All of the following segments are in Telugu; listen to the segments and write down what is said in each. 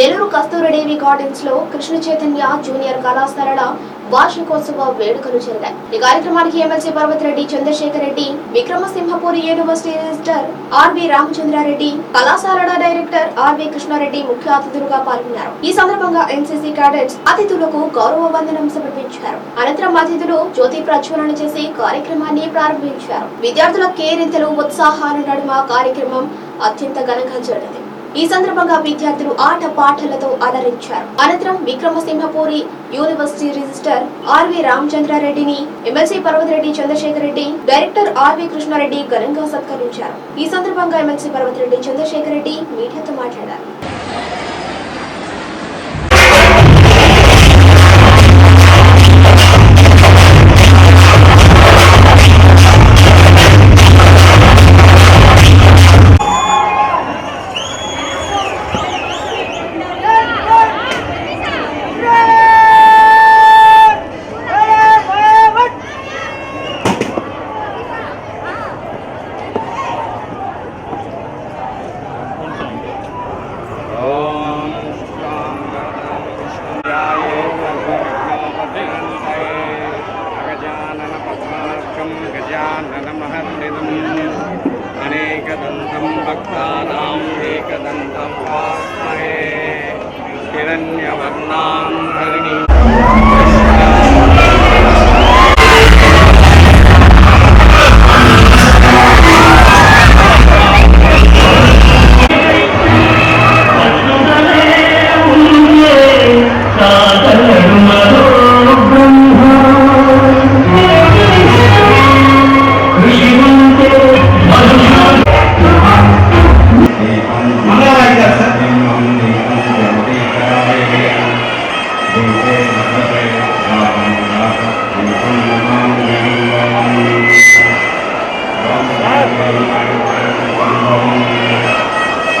నెల్లూరు కస్తూరిదేవి గార్డెన్స్లో కృష్ణ చైతన్య జూనియర్ కళాశాలల వార్షికోత్సవ వేడుకలు జరిగాయి. ఈ కార్యక్రమానికి MLC Parvathireddy Chandrasekhar Reddy Vikramasimhapuri university registrar R V Ramachandra Reddy కళాశాలల డైరెక్టర్ ఆర్వి కృష్ణారెడ్డి ముఖ్య అతిథులుగా పాల్గొన్నారు. ఈ సందర్భంగా ఎన్సీసీ క్యాడెట్స్ అతిథులకు గౌరవ వందనం సమర్పించారు. అనంతరం అతిథులు జ్యోతి ప్రజ్వలన చేసి కార్యక్రమాన్ని ప్రారంభించారు. విద్యార్థుల కేరింతలు ఉత్సాహాల నడుమ కార్యక్రమం అత్యంత ఘనంగా జరిగింది. ఈ సందర్భంగా విద్యార్థులు ఆట పాటలతో అలరించారు. అనంతరం Vikramasimhapuri university registrar R V రామచంద్రారెడ్డిని MLC Parvathireddy Chandrasekhar Reddy director R V Krishna Reddy ఘనంగా సత్కరించారు. ఈ సందర్భంగా ఎమ్మెల్సీ పర్వతిరెడ్డి చంద్రశేఖర్ రెడ్డి మీడియాతో మాట్లాడారు. Jagadantam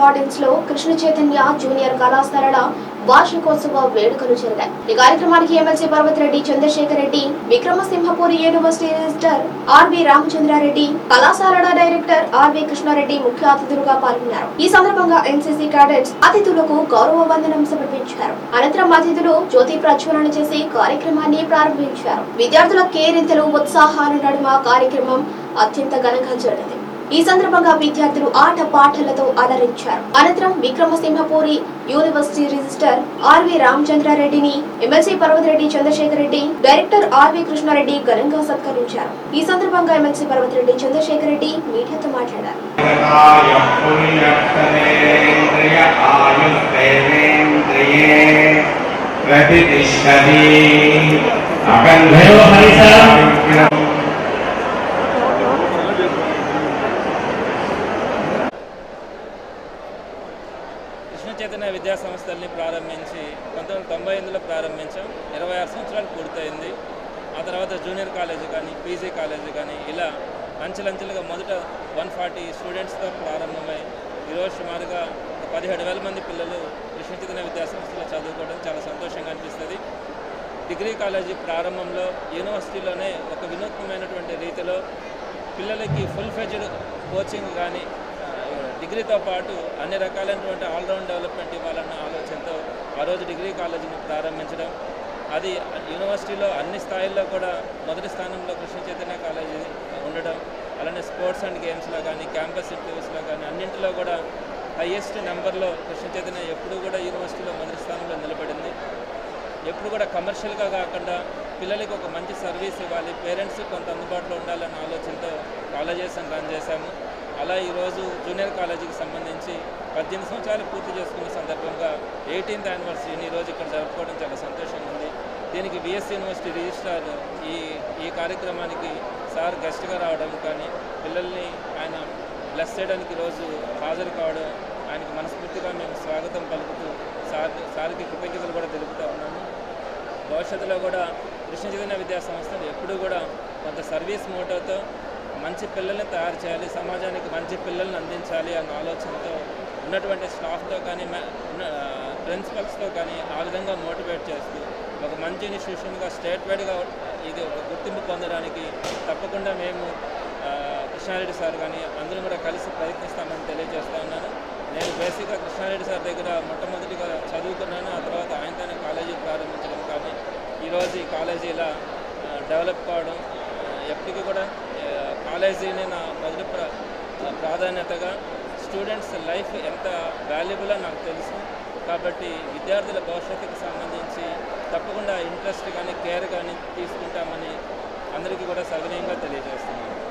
గార్డెన్స్లో కృష్ణ చైతన్య జూనియర్ కళాశాలల వార్షికోత్సవ వేడుకలు జరిగాయి. ఈ కార్యక్రమానికి MLC Parvathireddy Chandrasekhar Reddy Vikramasimhapur university registrar R V Ramachandra Reddy కళాశాలల డైరెక్టర్ ఆర్వి కృష్ణారెడ్డి ముఖ్య అతిథులుగా పాల్గొన్నారు. ఈ సందర్భంగా ఎన్సీసీ క్యాడెట్స్ అతిథులకు గౌరవ వందనం సమర్పించారు. అనంతరం అతిథులు జ్యోతి ప్రజ్వలన చేసి కార్యక్రమాన్ని ప్రారంభించారు. విద్యార్థుల కేరింతలు ఉత్సాహాల నడుమ కార్యక్రమం అత్యంత ఘనంగా జరిగింది. ఈ సందర్భంగా విద్యార్థులు ఆట పాటలతో అలరించారు. అనంతరం Vikramasimhapuri university registrar R V రామచంద్రారెడ్డిని MLC Parvathireddy Chandrasekhar Reddy director R V Krishna Reddy ఘనంగా సత్కరించారు. ఈ సందర్భంగా ఎమ్మెల్సీ పర్వతిరెడ్డి చంద్రశేఖర్ రెడ్డి మీడియాతో మాట్లాడారు. చైతన్య విద్యా సంస్థల్ని ప్రారంభించి పంతొమ్మిది వందల తొంభై ఎనిమిదిలో ప్రారంభించాం. ఇరవై ఆరు సంవత్సరాలు పూర్తయింది. ఆ తర్వాత జూనియర్ కాలేజీ కానీ పీజీ కాలేజీ కానీ ఇలా అంచెలంచెలుగా మొదట వన్ ఫార్టీ స్టూడెంట్స్తో ప్రారంభమై ఈరోజు సుమారుగా పదిహేడు వేల మంది పిల్లలు కృష్ణ చైతన్య విద్యా సంస్థలో చదువుకోవడం చాలా సంతోషంగా అనిపిస్తుంది. డిగ్రీ కాలేజీ ప్రారంభంలో యూనివర్సిటీలోనే ఒక వినూత్నమైనటువంటి రీతిలో పిల్లలకి ఫుల్ ఫెజ్డ్ కోచింగ్ కానీ డిగ్రీతో పాటు అన్ని రకాలైనటువంటి ఆల్రౌండ్ డెవలప్మెంట్ ఇవ్వాలన్న ఆలోచనతో ఆ రోజు డిగ్రీ కాలేజీని ప్రారంభించడం. అది యూనివర్సిటీలో అన్ని స్థాయిల్లో కూడా మొదటి స్థానంలో కృష్ణ చైతన్య కాలేజీ ఉండడం అలానే స్పోర్ట్స్ అండ్ గేమ్స్లో కానీ క్యాంపస్ ఇంటర్వ్యూస్లో కానీ అన్నింటిలో కూడా హయ్యెస్ట్ నెంబర్లో కృష్ణ చైతన్య ఎప్పుడూ కూడా యూనివర్సిటీలో మొదటి స్థానంలో నిలబడింది. ఎప్పుడు కూడా కమర్షియల్గా కాకుండా పిల్లలకి ఒక మంచి సర్వీస్ ఇవ్వాలి పేరెంట్స్ కొంత అందుబాటులో ఉండాలన్న ఆలోచనతో కాలేజెస్ రన్ చేశాము. అలా ఈరోజు జూనియర్ కాలేజీకి సంబంధించి పద్దెనిమిది సంవత్సరాలు పూర్తి చేసుకున్న సందర్భంగా ఎయిటీన్త్ యానివర్సరీని ఈరోజు ఇక్కడ జరుపుకోవడం చాలా సంతోషంగా ఉంది. దీనికి బిఎస్సి యూనివర్సిటీ రిజిస్ట్రార్ ఈ ఈ కార్యక్రమానికి సార్ గెస్ట్గా రావడం కానీ పిల్లల్ని ఆయన బ్లెస్ చేయడానికి ఈరోజు హాజరు కావడం ఆయనకి మనస్ఫూర్తిగా మేము స్వాగతం పలుకుతూ సార్ సార్కి కృతజ్ఞతలు కూడా తెలుపుతూ ఉన్నాము. భవిష్యత్తులో కూడా కృష్ణ చైతన్య విద్యా సంస్థలు ఎప్పుడూ కూడా కొంత సర్వీస్ మోటోతో మంచి పిల్లల్ని తయారు చేయాలి సమాజానికి మంచి పిల్లల్ని అందించాలి అన్న ఆలోచనతో ఉన్నటువంటి స్టాఫ్తో కానీ ప్రిన్సిపల్స్తో కానీ ఆ విధంగా మోటివేట్ చేస్తూ ఒక మంచి ఇన్స్టిట్యూషన్గా స్టేట్ వైడ్గా ఇది ఒక గుర్తింపు పొందడానికి తప్పకుండా మేము కృష్ణారెడ్డి సార్ కానీ అందరం కూడా కలిసి ప్రయత్నిస్తామని తెలియజేస్తా ఉన్నాను. నేను బేసిక్గా కృష్ణారెడ్డి సార్ దగ్గర మొట్టమొదటిగా చదువుకున్నాను ఆ తర్వాత ఆయనతోనే కాలేజీ ప్రారంభించడం కానీ ఈరోజు ఈ కాలేజీ ఇలా డెవలప్ కావడం ఎప్పటికీ కూడా ఆ, కాలేజీని నా మొదటి ప్ర ప్రాధాన్యతగా స్టూడెంట్స్ లైఫ్ ఎంత వాల్యుబుల్ నాకు తెలుసు. కాబట్టి విద్యార్థుల భవిష్యత్తుకు సంబంధించి తప్పకుండా ఇంట్రెస్ట్ కానీ కేర్ కానీ తీసుకుంటామని అందరికీ కూడా సవినయంగా